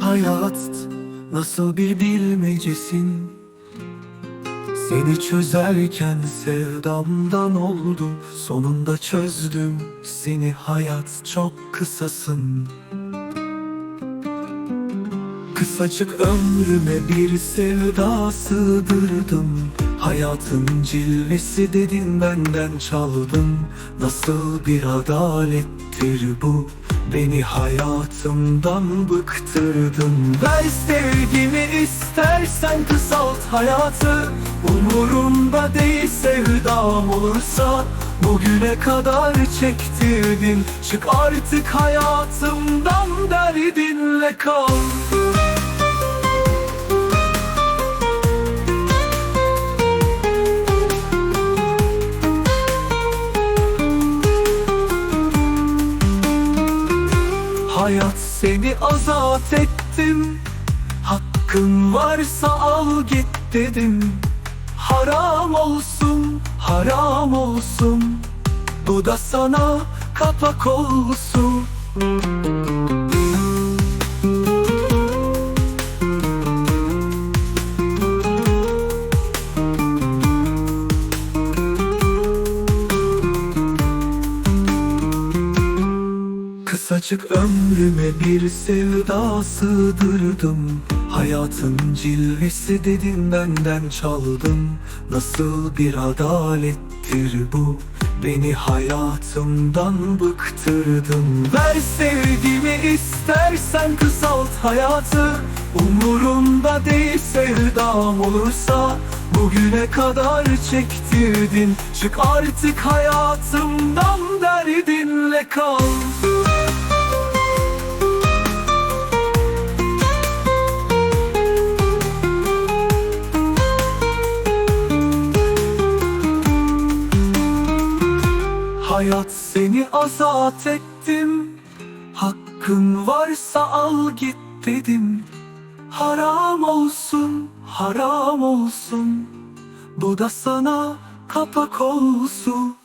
hayat nasıl bir bilmecesin? Seni çözerken sevdamdan oldum Sonunda çözdüm seni. Hayat çok kısasın. Kısacık ömrüme bir sevda sığdırdım. Hayatın cilvesi dedin benden çaldın. Nasıl bir adalettir bu Beni hayatımdan bıktırdın. Ver sevgimi istersen kısalt hayatı. Umurumda değil sevdam olursa. Bugüne kadar çektirdin. Çık artık hayatımdan derdinle kal Hayat seni azat ettim. Hakkın varsa al git dedim. Haram olsun, haram olsun. Bu da sana kapak olsun Kısacık ömrüme bir sevda sığdırdım Hayatın cilvesi dedin benden çaldın. Nasıl bir adalettir bu? Beni hayatımdan bıktırdın. Ver sevgimi istersen kısalt hayatı. Umurumda değil sevdam olursa Bugüne kadar çektirdin. Çık artık hayatımdan derdinle kal Hayat seni azat ettim. Hakkın varsa al git dedim. Haram olsun, haram olsun. Bu da sana kapak olsun